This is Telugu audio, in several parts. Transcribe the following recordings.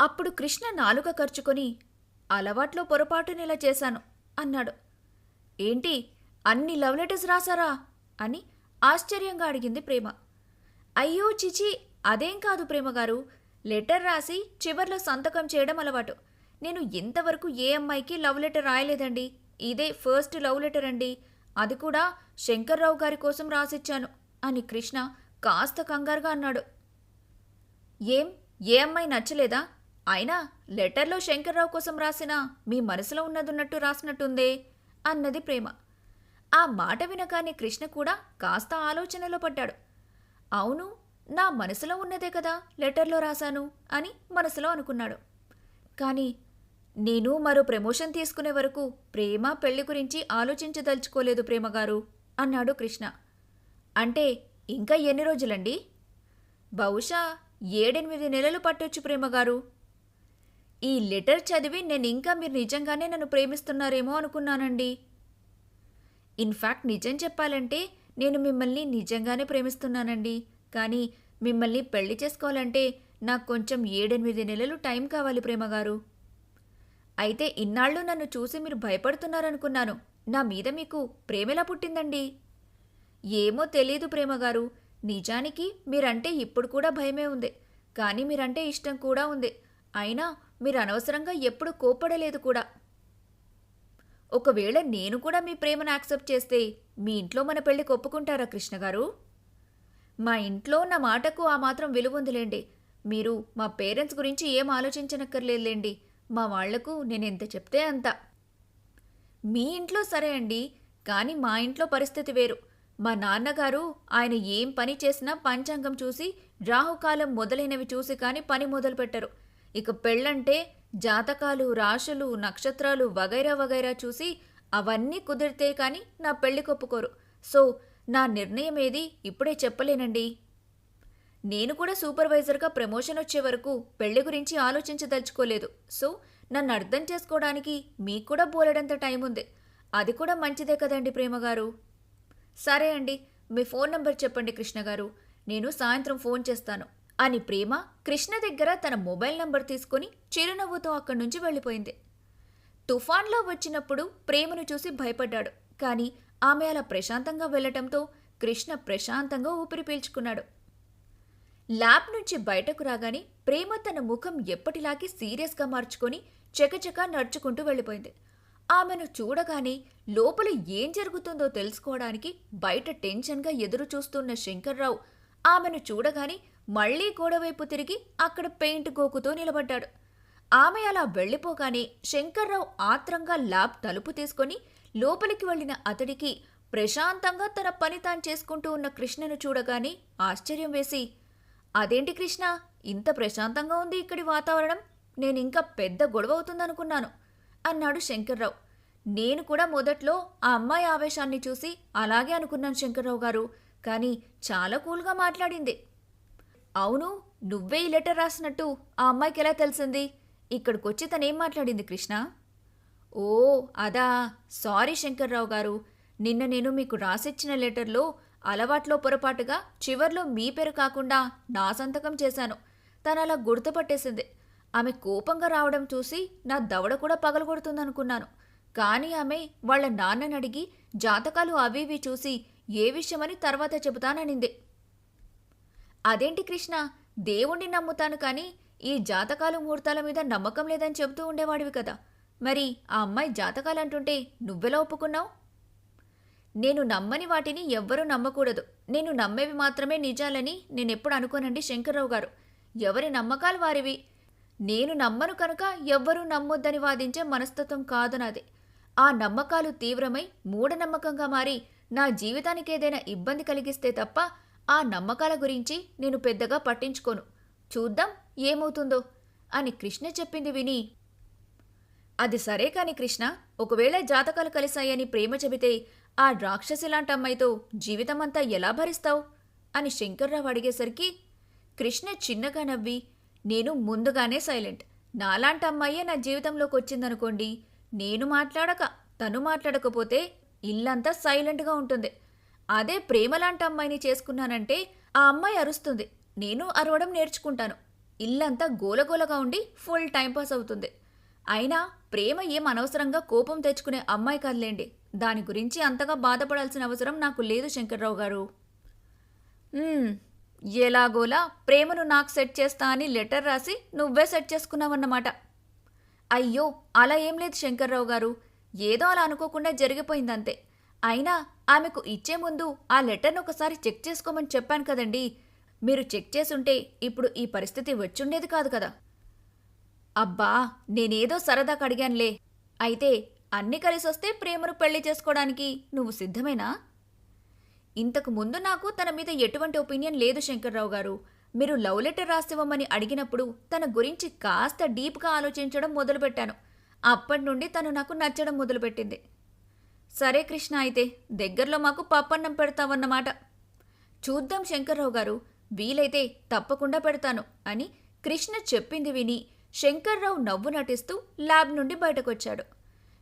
అప్పుడు కృష్ణ నాలుక ఖర్చుకొని అలవాట్లో పొరపాటునిలా చేశాను అన్నాడు. ఏంటి? అన్ని లవ్ లెటర్స్ రాసారా అని ఆశ్చర్యంగా అడిగింది ప్రేమ. అయ్యో చిచి అదేం కాదు ప్రేమగారు లెటర్ రాసి చివర్లో సంతకం చేయడం అలవాటు. నేను ఇంతవరకు ఏ అమ్మాయికి లవ్ లెటర్ రాయలేదండి. ఇదే ఫస్ట్ లవ్ లెటర్ అండి. అది కూడా శంకర్రావు గారి కోసం రాసిచ్చాను అని కృష్ణ కాస్త కంగారుగా అన్నాడు. ఏం? ఏ అమ్మాయి నచ్చలేదా? అయినా లెటర్లో శంకర్రావు కోసం రాసిన మీ మనసులో ఉన్నదున్నట్టు రాసినట్టుందే అన్నది ప్రేమ. ఆ మాట వినగానే కృష్ణ కూడా కాస్త ఆలోచనలో పడ్డాడు. అవును నా మనసులో ఉన్నదే కదా లెటర్లో రాశాను అని మనసులో అనుకున్నాడు. కానీ నేను మరో ప్రమోషన్ తీసుకునే వరకు ప్రేమ పెళ్ళి గురించి ఆలోచించదలుచుకోలేదు ప్రేమగారు అన్నాడు కృష్ణ. అంటే ఇంకా ఎన్ని రోజులండి? బహుశా ఏడెనిమిది నెలలు పట్టొచ్చు ప్రేమగారు. ఈ లెటర్ చదివి నేను ఇంకా మీరు నిజంగానే నన్ను ప్రేమిస్తున్నారేమో అనుకున్నానండి. ఇన్ఫ్యాక్ట్ నిజం చెప్పాలంటే నేను మిమ్మల్ని నిజంగానే ప్రేమిస్తున్నానండి. కానీ మిమ్మల్ని పెళ్ళి చేసుకోవాలంటే నాకు కొంచెం ఏడెనిమిది నెలలు టైం కావాలి ప్రేమగారు అయితే ఇన్నాళ్ళు నన్ను చూసి మీరు భయపడుతున్నారనుకున్నాను. నా మీద మీకు ప్రేమెలా పుట్టిందండి? ఏమో తెలియదు ప్రేమగారు నిజానికి మీరంటే ఇప్పుడు కూడా భయమే ఉంది. కానీ మీరంటే ఇష్టం కూడా ఉంది. అయినా మీరు అనవసరంగా ఎప్పుడు కోప్పడలేదు కూడా. ఒకవేళ నేను కూడా మీ ప్రేమను యాక్సెప్ట్ చేస్తే మీ ఇంట్లో మన పెళ్ళికి ఒప్పుకుంటారా కృష్ణగారు మా ఇంట్లో నా మాటకు ఆ మాత్రం విలువ ఉందిలేండి. మీరు మా పేరెంట్స్ గురించి ఏం ఆలోచించనక్కర్లేదులేండి. మా వాళ్ళకు నేనెంత చెప్తే అంత. మీ ఇంట్లో సరే అండి కానీ మా ఇంట్లో పరిస్థితి వేరు. మా నాన్నగారు ఆయన ఏం పని చేసినా పంచాంగం చూసి రాహుకాలం మొదలైనవి చూసి కానీ పని మొదలుపెట్టరు. ఇక పెళ్ళంటే జాతకాలు రాశులు నక్షత్రాలు వగైరా వగైరా చూసి అవన్నీ కుదిరితే కానీ నా పెళ్ళి కొప్పుకోరు. సో నా నిర్ణయం ఏది ఇప్పుడే చెప్పలేనండి. నేను కూడా సూపర్వైజర్గా ప్రమోషన్ వచ్చే వరకు పెళ్ళి గురించి ఆలోచించదలుచుకోలేదు. సో నన్ను అర్థం చేసుకోవడానికి మీకు కూడా బోలెడంత టైం ఉంది. అది కూడా మంచిదే కదండి ప్రేమగారు సరే అండి మీ ఫోన్ నంబర్ చెప్పండి కృష్ణగారు నేను సాయంత్రం ఫోన్ చేస్తాను. అని ప్రేమ కృష్ణ దగ్గర తన మొబైల్ నంబర్ తీసుకుని చిరునవ్వుతో అక్కడి నుంచి వెళ్ళిపోయింది. తుఫాన్లో వచ్చినప్పుడు ప్రేమను చూసి భయపడ్డాడు. కానీ ఆమె అలా ప్రశాంతంగా వెళ్ళటంతో కృష్ణ ప్రశాంతంగా ఊపిరి పీల్చుకున్నాడు. ల్యాబ్ నుంచి బయటకు రాగానే ప్రేమ తన ముఖం ఎప్పటిలాగే సీరియస్గా మార్చుకొని చకచకా నడుచుకుంటూ వెళ్ళిపోయింది. ఆమెను చూడగానే లోపల ఏం జరుగుతుందో తెలుసుకోవడానికి బయట టెన్షన్గా ఎదురు చూస్తున్న శంకర్రావు ఆమెను చూడగానే మళ్ళీ గోడవైపు తిరిగి అక్కడ పెయింట్ గోకుతో నిలబడ్డాడు. ఆమె అలా వెళ్ళిపోగానే శంకర్రావు ఆత్రంగా ల్యాబ్ తలుపు తీసుకొని లోపలికి వెళ్ళిన అతడికి ప్రశాంతంగా తన పని తాను చేసుకుంటూ ఉన్న కృష్ణను చూడగానే ఆశ్చర్యం వేసి అదేంటి కృష్ణ? ఇంత ప్రశాంతంగా ఉంది ఇక్కడి వాతావరణం. నేను ఇంకా పెద్ద గొడవ అవుతుందనుకున్నాను అన్నాడు శంకర్రావు. నేను కూడా మొదట్లో ఆ అమ్మాయి ఆవేశాన్ని చూసి అలాగే అనుకున్నాను శంకర్రావు గారు. కానీ చాలా కూల్గా మాట్లాడింది. అవును నువ్వే ఈ లెటర్ రాసినట్టు ఆ అమ్మాయికి ఎలా తెలిసింది? ఇక్కడికొచ్చి తనేం మాట్లాడింది కృష్ణ? ఓ అదా. సారీ శంకర్రావు గారు. నిన్న నేను మీకు రాసిచ్చిన లెటర్లో అలవాట్లో పొరపాటుగా చివర్లో మీ పేరు కాకుండా నా సంతకం చేశాను. తను అలా గుర్తుపట్టేసింది. ఆమె కోపంగా రావడం చూసి నా దవడ కూడా పగలగొడుతుందనుకున్నాను. కానీ ఆమె వాళ్ళ నాన్నని అడిగి జాతకాలు అవి ఇవి చూసి ఏ విషయమని తర్వాత చెబుతాననింది. అదేంటి కృష్ణ? దేవుణ్ణి నమ్ముతాను కానీ ఈ జాతకాలు ముహూర్తాల మీద నమ్మకం లేదని చెబుతూ ఉండేవాడివి కదా. మరి ఆ అమ్మాయి జాతకాలంటుంటే నువ్వెలా ఒప్పుకున్నావు? నేను నమ్మని వాటిని ఎవ్వరూ నమ్మకూడదు. నేను నమ్మేవి మాత్రమే నిజాలని నేనెప్పుడు అనుకోనండి శంకర్రావు గారు. ఎవరి నమ్మకాలు వారివి? నేను నమ్మను కనుక ఎవ్వరూ నమ్మొద్దని వాదించే మనస్తత్వం కాదు నాది. ఆ నమ్మకాలు తీవ్రమై మూఢనమ్మకంగా మారి నా జీవితానికి ఏదైనా ఇబ్బంది కలిగిస్తే తప్ప ఆ నమ్మకాల గురించి నేను పెద్దగా పట్టించుకోను. చూద్దాం ఏమవుతుందో అని కృష్ణ చెప్పింది విని అది సరే కాని కృష్ణ ఒకవేళ జాతకాలు కలిశాయని ప్రేమ చెబితే ఆ రాక్షసి లాంటి అమ్మాయితో జీవితమంతా ఎలా భరిస్తావు? అని శంకర్రావు అడిగేసరికి కృష్ణ చిన్నగా నవ్వి నేను ముందుగానే సైలెంట్. నాలాంటి అమ్మాయే నా జీవితంలోకి వచ్చిందనుకోండి నేను మాట్లాడక తను మాట్లాడకపోతే ఇల్లంతా సైలెంట్గా ఉంటుంది. అదే ప్రేమలాంటి అమ్మాయిని చేసుకున్నానంటే ఆ అమ్మాయి అరుస్తుంది. నేను అరవడం నేర్చుకుంటాను. ఇల్లంతా గోలగోలగా ఉండి ఫుల్ టైంపాస్ అవుతుంది. అయినా ప్రేమ ఏం అనవసరంగా కోపం తెచ్చుకునే అమ్మాయి కాదులేండి. దాని గురించి అంతగా బాధపడాల్సిన అవసరం నాకు లేదు శంకర్రావు గారు. ఎలాగోలా ప్రేమను నాకు సెట్ చేస్తా అని లెటర్ రాసి నువ్వే సెట్ చేసుకున్నావన్నమాట. అయ్యో అలా ఏం లేదు శంకర్రావు గారు. ఏదో అలా అనుకోకుండా జరిగిపోయిందంతే. అయినా ఆమెకు ఇచ్చే ముందు ఆ లెటర్ను ఒకసారి చెక్ చేసుకోమని చెప్పాను కదండి. మీరు చెక్ చేసుంటే ఇప్పుడు ఈ పరిస్థితి వచ్చుండేది కాదు కదా. అబ్బా నేనేదో సరదాకు అడిగానులే. అయితే అన్ని కలిసొస్తే ప్రేమను పెళ్ళి చేసుకోవడానికి నువ్వు సిద్ధమేనా? ఇంతకు ముందు నాకు తన మీద ఎటువంటి ఒపీనియన్ లేదు శంకర్రావు గారు. మీరు లవ్ లెటర్ రాసివ్వమని అడిగినప్పుడు తన గురించి కాస్త డీప్గా ఆలోచించడం మొదలుపెట్టాను. అప్పటి నుండి తను నాకు నచ్చడం మొదలుపెట్టింది. సరే కృష్ణ అయితే దగ్గరలో మాకు పప్పన్నం పెడతావన్నమాట. చూద్దాం శంకర్రావు గారు వీలైతే తప్పకుండా పెడతాను అని కృష్ణ చెప్పింది విని శంకర్రావు నవ్వు నటిస్తూ ల్యాబ్ నుండి బయటకొచ్చాడు.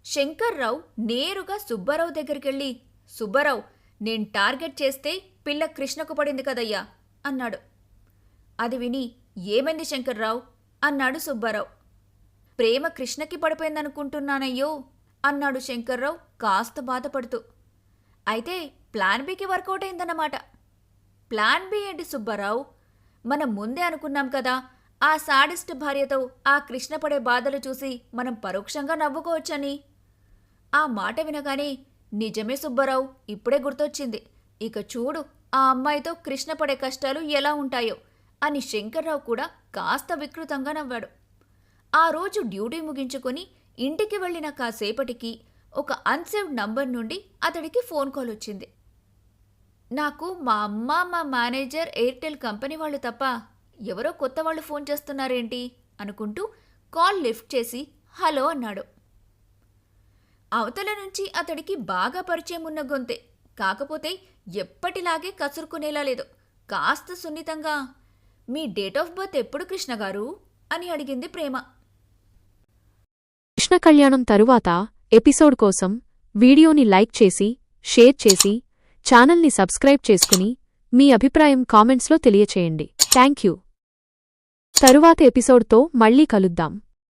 శంకర్రావు నేరుగా సుబ్బారావు దగ్గరికెళ్ళి సుబ్బారావు నేను టార్గెట్ చేస్తే పిల్ల కృష్ణకు పడింది కదయ్యా అన్నాడు. అది విని ఏమైంది శంకర్రావు? అన్నాడు సుబ్బారావు. ప్రేమ కృష్ణకి పడిపోయిందనుకుంటున్నానయ్యో అన్నాడు శంకర్రావు కాస్త బాధపడుతూ. అయితే ప్లాన్ బికి వర్కౌట్ అయిందన్నమాట. ప్లాన్ బి ఏంటి సుబ్బారావు? మనం ముందే అనుకున్నాం కదా ఆ సాడిస్ట్ భార్యతో ఆ కృష్ణ పడే బాధలు చూసి మనం పరోక్షంగా నవ్వుకోవచ్చని. ఆ మాట వినగానే నిజమే సుబ్బారావు ఇప్పుడే గుర్తొచ్చింది. ఇక చూడు ఆ అమ్మాయితో కృష్ణ పడే కష్టాలు ఎలా ఉంటాయో అని శంకర్రావు కూడా కాస్త వికృతంగా నవ్వాడు. ఆ రోజు డ్యూటీ ముగించుకొని ఇంటికి వెళ్ళిన కాసేపటికి ఒక అన్సేవ్డ్ నంబర్ నుండి అతడికి ఫోన్ కాల్ వచ్చింది. నాకు మా అమ్మ మా మేనేజర్ ఎయిర్టెల్ కంపెనీ వాళ్ళు తప్ప ఎవరో కొత్త వాళ్ళు ఫోన్ చేస్తున్నారేంటి? అనుకుంటూ కాల్ లిఫ్ట్ చేసి హలో అన్నాడు. అవతల నుంచి అతడికి బాగా పరిచయం ఉన్న గొంతే. కాకపోతే ఎప్పటిలాగే కసురుకునేలా లేదు. కాస్త సున్నితంగా మీ డేట్ ఆఫ్ బర్త్ ఎప్పుడు కృష్ణ గారు? అని అడిగింది ప్రేమ. కృష్ణ కళ్యాణం తరువాత ఎపిసోడ్ కోసం వీడియోని లైక్ చేసి షేర్ చేసి ఛానల్ని సబ్స్క్రైబ్ చేసుకుని మీ అభిప్రాయం కామెంట్స్లో తెలియచేయండి. Thank you. తరువాత ఎపిసోడ్తో మళ్ళీ కలుద్దాం.